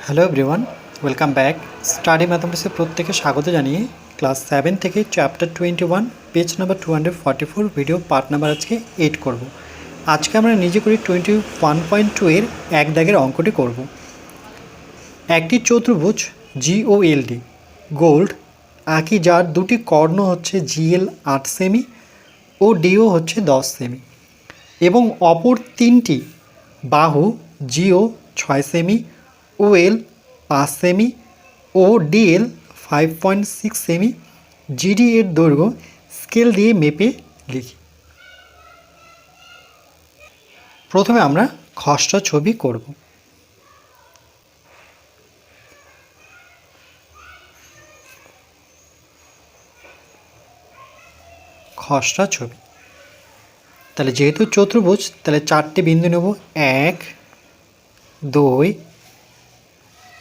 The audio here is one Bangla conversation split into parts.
Hello everyone welcome back study ম্যাথামেটিক্সের প্রত্যেকে স্বাগত জানিয়ে ক্লাস সেভেন থেকে chapter twenty one page number two hundred forty four video part number আজকে এইট করব। আজকে আমরা নিজে করি টোয়েন্টি ওয়ান পয়েন্ট টু এর এক দাগের অঙ্কটি করব। একটি চতুর্ভুজ জিওএলডি গোল্ড আঁকি যার দুটি কর্ণ হচ্ছে জিএল আট সেমি ও ডিও হচ্ছে দশ সেমি এবং অপর তিনটি বাহু জিও ছয় সেমি ওএল পাঁচ সেমি ও ডিএল ফাইভ পয়েন্ট সিক্স সেমি জিডি এর দৈর্ঘ্য স্কেল দিয়ে মেপে লিখি। প্রথমে আমরা খসড়া ছবি করব। খসড়া ছবি। তাহলে যেহেতু চতুর্ভুজ, তাহলে চারটে বিন্দু নেব। এক, দুই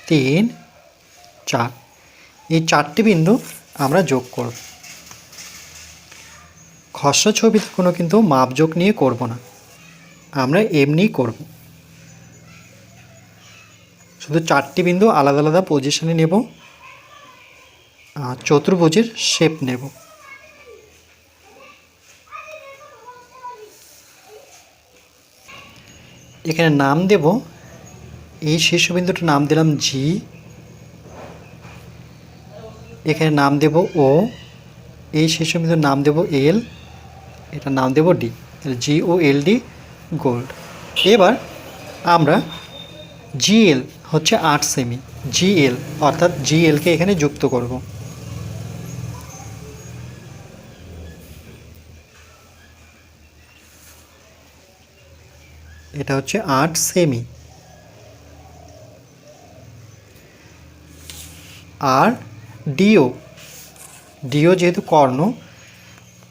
তিন, চার। এই চারটি বিন্দু আমরা যোগ করব। খসড়া ছবিতে কোনো কিন্তু মাপযোগ নিয়ে করব না। আমরা এমনিই করব। শুধু চারটি বিন্দু আলাদা আলাদা পজিশনে নেব, আর চতুর্ভুজের শেপ নেব। এখানে নাম দেব এই শীর্ষবিন্দুটার নাম দিলাম জি এখানে নাম দেব ও এই শীর্ষবিন্দুর নাম দেব এল এটা নাম দেব D G O L D gold এবার আমরা জিএল হচ্ছে আট সেমি জিএল অর্থাৎ জিএলকে এখানে যুক্ত করব। এটা হচ্ছে আট সেমি আর ডিও। ডিও যেহেতু কর্ণ,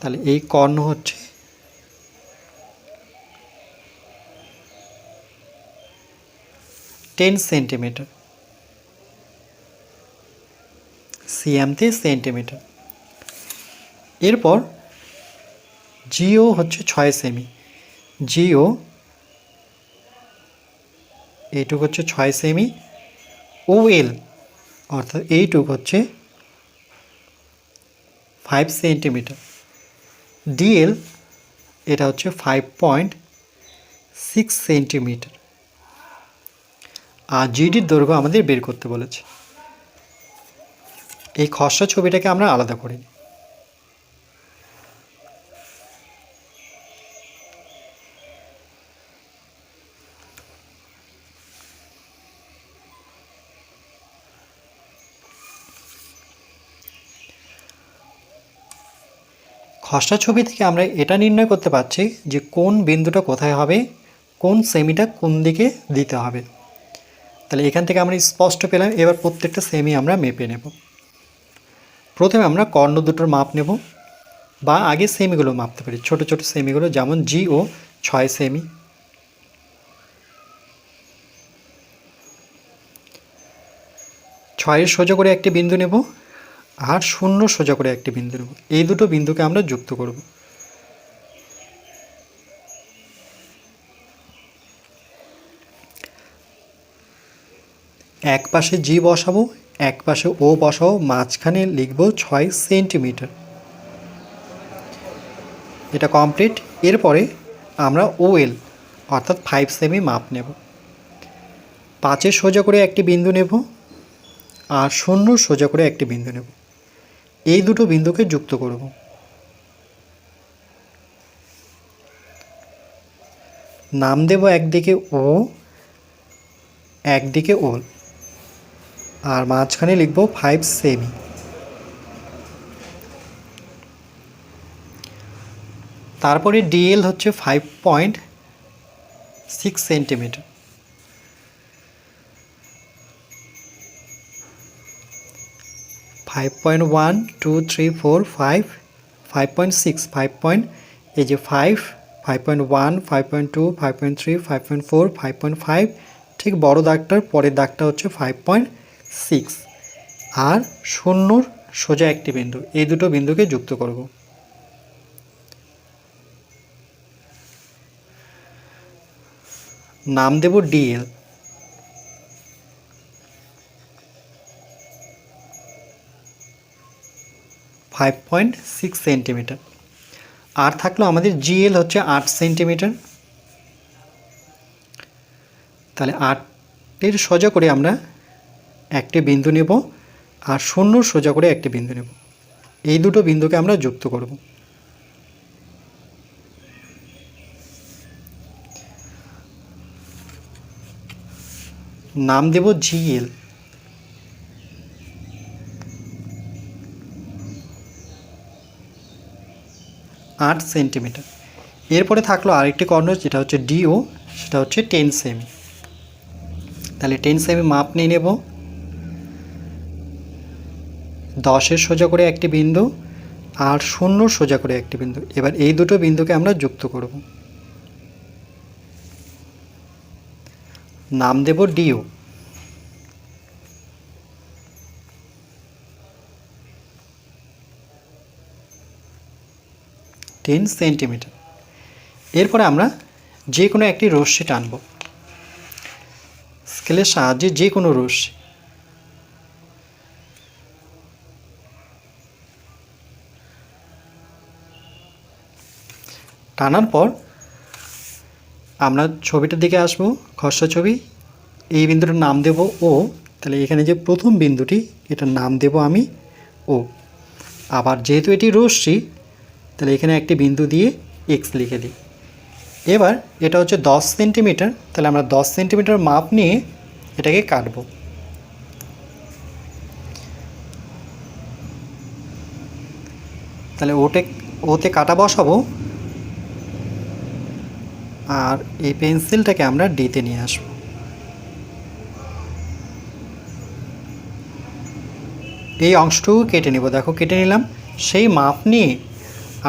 তাহলে এই কর্ণ হচ্ছে টেন সেন্টিমিটার সিএমতে সেন্টিমিটার এরপর জিও হচ্ছে ছয় সেমি জিও এইটুক হচ্ছে ছয় সেমি ও এল। অর্থাৎ এইটুক হচ্ছে ফাইভ সেন্টিমিটার ডিএল এটা হচ্ছে ফাইভ পয়েন্ট সিক্স সেন্টিমিটার আর জিডির দৈর্ঘ্য আমাদের বের করতে বলেছে। এই খসড়া ছবিটাকে আমরা আলাদা করি খসড়া ছবি থেকে আমরা এটা নির্ণয় করতে পারছি যে কোন বিন্দুটা কোথায় হবে, কোন সেমিটা কোন দিকে দিতে হবে। তাহলে এখান থেকে আমরা স্পষ্ট পেলাম, এবার প্রত্যেকটা সেমি আমরা মেপে নেব। প্রথমে আমরা কর্ণ দুটোর মাপ নেব বা আগে সেমিগুলো মাপতে পারি, ছোট ছোট সেমিগুলো, যেমন জি ও ছয় সেমি। ছয়ের সোজা করে একটি বিন্দু নেব আর শূন্য সোজা করে একটি বিন্দু নেব। এই দুটো বিন্দুকে আমরা যুক্ত করব। এক পাশে জি বসাবো, এক পাশে ও বসাবো মাঝখানে লিখব ছয় সেন্টিমিটার। এটা কমপ্লিট। এরপরে আমরা ও এল, অর্থাৎ ফাইভ সেমি মাপ নেব। পাঁচের সোজা করে একটি বিন্দু নেব, আর শূন্য সোজা করে একটি বিন্দু নেব। এই দুটো বিন্দুকে যুক্ত করব। নাম দেব একদিকে ও একদিকে ওল আর মাঝখানে লিখব ফাইভ সেমি তারপরে ডিএল হচ্ছে five point six centimetre five point one two three four five five point six five point এই যে five five point one five point two five point three five point four five point five ঠিক বড়ো দাগটার পরের দাগটা হচ্ছে ফাইভ পয়েন্ট সিক্স আর শূন্যর সোজা একটি বিন্দু, এই দুটো বিন্দুকে যুক্ত করব। নাম দেব DL five point six centimetre আর থাকল আমাদের জিএল হচ্ছে আট সেন্টিমিটার তাহলে আটের সোজা করে আমরা একটি বিন্দু নেব আর শূন্য সোজা করে একটি বিন্দু নেব। এই দুটো বিন্দুকে আমরা যুক্ত করব। নাম দেব জিএল আট সেন্টিমিটার। এরপরে থাকল আরেকটি কর্ণ, যেটা হচ্ছে ডিও, সেটা হচ্ছে টেন সেমি। তাহলে টেন সেমি মাপ নিয়ে নেব। দশের সোজা করে একটি বিন্দু আর শূন্য সোজা করে একটি বিন্দু। এবার এই দুটো বিন্দুকে আমরা যুক্ত করব। নাম দেব ডিও। Ten centimetre. এরপরে আমরা যে কোনো একটি রশ্মি টানব। স্কেলের সাহায্যে যে কোনো রশ্মি। টানার পর আমরা ছবিটার দিকে আসব, খসড়া ছবি। এই বিন্দুটার নাম দেব ও। তাহলে এখানে যে প্রথম বিন্দুটি, এটার নাম দেব আমি ও। আবার যেহেতু এটি রশ্মি তাহলে এখানে একটি বিন্দু দিয়ে এক্স লিখে দিই। এবার এটা হচ্ছে দশ সেন্টিমিটার, তাহলে আমরা দশ সেন্টিমিটার মাপ নিয়ে এটাকে কাটবো। তাহলে ওটে ওতে কাটা বসাবো। আর এই পেন্সিলটাকে আমরা ডিতে নিয়ে আসব। এই অংশটুকু কেটে নেব। দেখো, কেটে নিলাম। সেই মাপ নিয়ে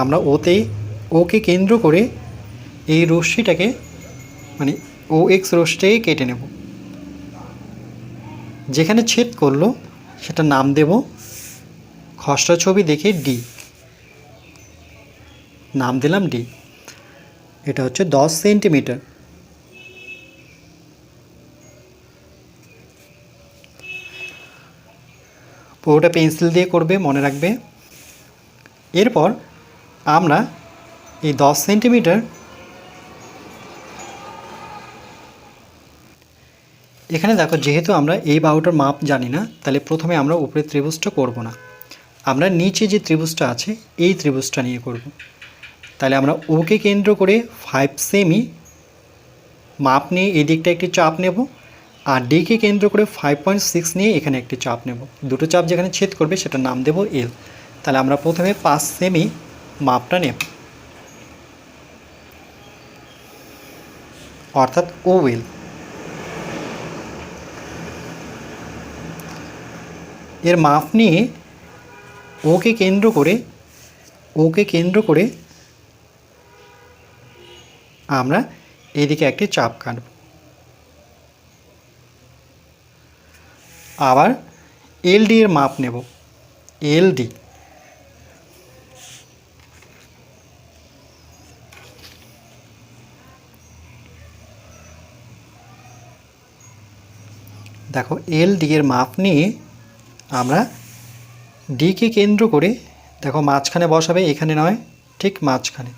আমরা ওতে ওকে কেন্দ্র করে এই রশ্মিটাকে মানে ও এক্স রশ্মিটাকে কেটে নেব। যেখানে ছেদ করল সেটা নাম দেব খসড়া ছবি দেখে ডি। নাম দিলাম ডি। এটা হচ্ছে দশ সেন্টিমিটার। পুরোটা পেন্সিল দিয়ে করবে, মনে রাখবে। এরপর আমরা এই দশ সেন্টিমিটার এখানে দেখো, যেহেতু আমরা এই বাহুটার মাপ জানি না, তাহলে প্রথমে আমরা উপরে ত্রিভুজটা করব না। আমরা নিচে যে ত্রিভুজটা আছে, এই ত্রিভুজটা নিয়ে করব। তাহলে আমরা ওকে কেন্দ্র করে ফাইভ সেমি মাপ নিয়ে এই দিকটা একটি চাপ নেব, আর ডিকে কেন্দ্র করে ফাইভ পয়েন্ট সিক্স নিয়ে এখানে একটি চাপ নেব। দুটো চাপ যেখানে ছেদ করবে, সেটার নাম দেব এল তাহলে আমরা প্রথমে পাঁচ সেমি মাপটা নেব অর্থাৎ ও এল এর মাপ নিয়ে ওকে কেন্দ্র করে, ওকে কেন্দ্র করে আমরা এদিকে একটি চাপ কাটব। আবার এলডি এর মাপ নেব। এলডি দেখো এলডি এর মাপ নিয়ে আমরা ডিকে কেন্দ্র করে, দেখো, মাঝখানে বসাবে, এখানে নয়, ঠিক মাঝখানে।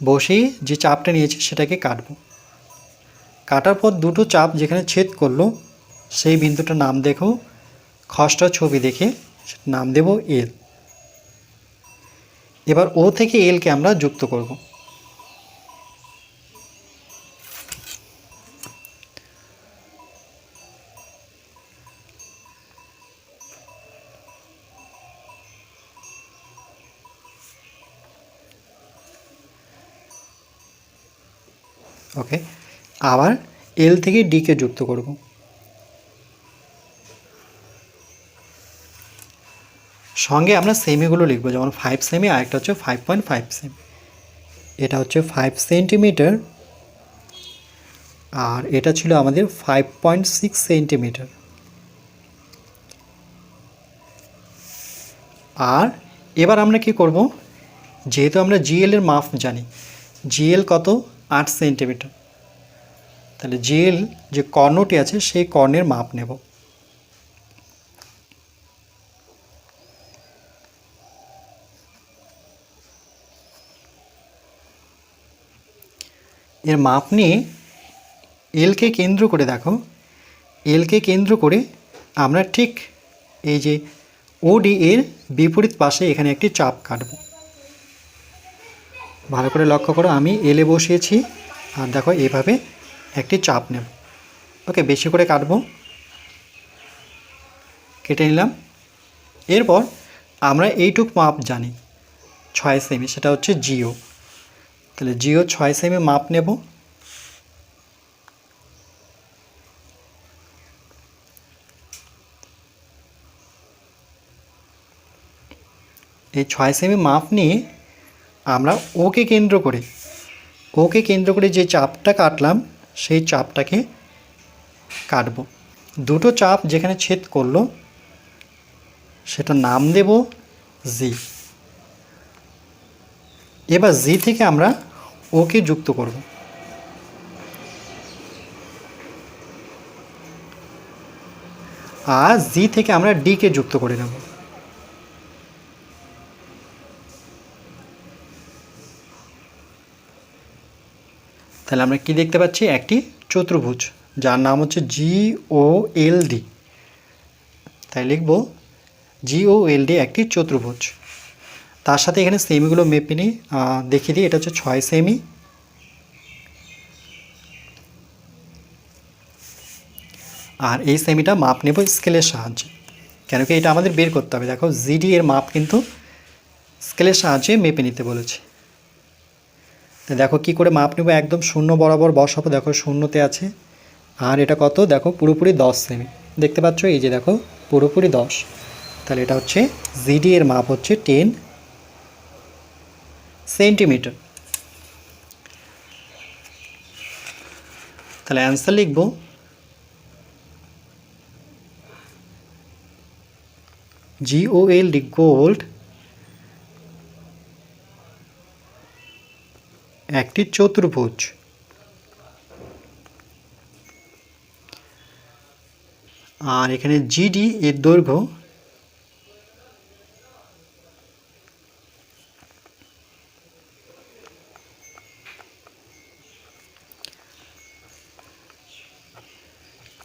বসেই যে চাপটা নিয়েছি, সেটাকে কাটবো। কাটার পর দুটো চাপ যেখানে ছেদ করল, সেই বিন্দুটার নাম দেখো খসটা ছবি দেখে নাম দেব এল এবার ও থেকে এলকে আমরা যুক্ত করব ওকে আবার এল থেকে ডিকে যুক্ত করব। সঙ্গে আমরা সেমিগুলো লিখব, যেমন ফাইভ সেমি আর একটা হচ্ছে ফাইভ পয়েন্ট ফাইভ সেমি এটা হচ্ছে ফাইভ সেন্টিমিটার আর এটা ছিল আমাদের ফাইভ পয়েন্ট সিক্স সেন্টিমিটার আর এবার আমরা কি করব? যেহেতু আমরা জিএল এর মাপ জানি জিএল কত? আট সেন্টিমিটার তাহলে জেল যে কর্ণটি আছে সেই কর্ণের মাপ নেব। এর মাপ নিয়ে এলকে কেন্দ্র করে দেখো। এলকে কেন্দ্র করে আমরা ঠিক এই যে ওডি এর বিপরীত পাশে এখানে একটি চাপ কাটব। ভালো করে লক্ষ্য করো, আমি এলে বসিয়েছি। আর দেখো, এভাবে একটি চাপ নেব। ওকে, বেশি করে কাটবো। কেটে নিলাম। এরপর আমরা এইটুক মাপ জানি, ছয় সেমি, সেটা হচ্ছে জিও। তাহলে জিও ছয় সেমি মাপ নেব। এই ছয় সেমি মাপ নিয়ে আমরা ওকে কেন্দ্র করে, ওকে কেন্দ্র করে যে চাপটা কাটলাম সেই চাপটাকে কাটব। দুটো চাপ যেখানে ছেদ করল সেটা নাম দেব জি এবার জি থেকে আমরা ওকে যুক্ত করব। আর জি থেকে আমরা ডিকে যুক্ত করে নেব। তাহলে আমরা কি দেখতে পাচ্ছি? একটি চতুর্ভুজ, যার নাম হচ্ছে জি ও এল ডি তাই লিখব জি ও এল ডি একটি চতুর্ভুজ। তার সাথে এখানে সেমিগুলো মেপে নিই দেখিয়ে দিই, এটা হচ্ছে ছয় সেমি আর এই সেমিটা মাপ নেব স্কেলের সাহায্যে। কেন কি এটা আমাদের বের করতে হবে। দেখো জিডি এর মাপ কিন্তু স্কেলের সাহায্যে মেপে নিতে বলেছে। দেখো কি করে মাপ নেব? একদম শূন্য বরাবর বসাবো দেখো শূন্যতে আছে। আর এটা কত? দেখো পুরোপুরি দশ সেমি। দেখতে পাচ্ছ? এই যে দেখো, পুরোপুরি দশ। তাহলে এটা হচ্ছে জিডি এর মাপ হচ্ছে টেন সেন্টিমিটার তাহলে অ্যান্সার লিখব। জিওএল ডি গোল্ড একটি চতুর্ভুজ। আর এখানে জিডি এর দৈর্ঘ্য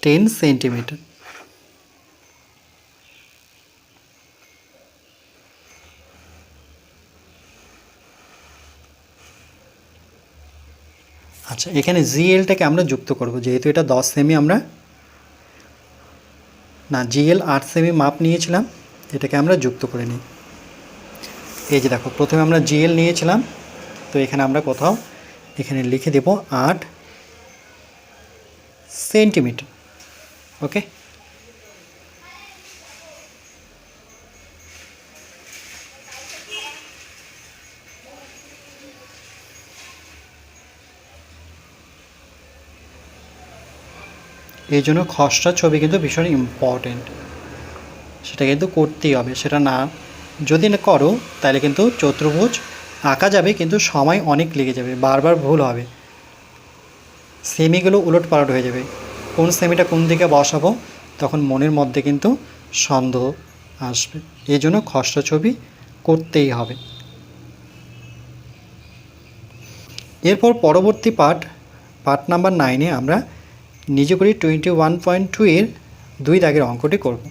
টেন সেন্টিমিটার আচ্ছা এখানে জিএলটাকে আমরা যুক্ত করব, যেহেতু এটা দশ সেমি আমরা না জিএল আট সেমি মাপ নিয়েছিলাম, এটাকে আমরা যুক্ত করে নিই। এই যে দেখো, প্রথমে আমরা জিএল নিয়েছিলাম, তো এখানে আমরা কোথাও এখানে লিখে দেব আট সেন্টিমিটার, ওকে? এই জন্য খসড়া ছবি কিন্তু ভীষণ ইম্পর্টেন্ট সেটা কিন্তু করতেই হবে, সেটা না যদি না করো, তাহলে কিন্তু চতুর্ভুজ আঁকা যাবে, কিন্তু সময় অনেক লেগে যাবে, বারবার ভুল হবে। সেমিগুলো উলট পালট হয়ে যাবে। কোন সেমিটা কোন দিকে বসাবো, তখন মনের মধ্যে কিন্তু সন্দেহ আসবে। এই জন্য খসড়া ছবি করতেই হবে। এরপর পরবর্তী পাঠ পার্ট নাম্বার নাইনে আমরা নিজে করি টোয়েন্টি ওয়ান পয়েন্ট টু এর দুই দাগের অঙ্কটি করব।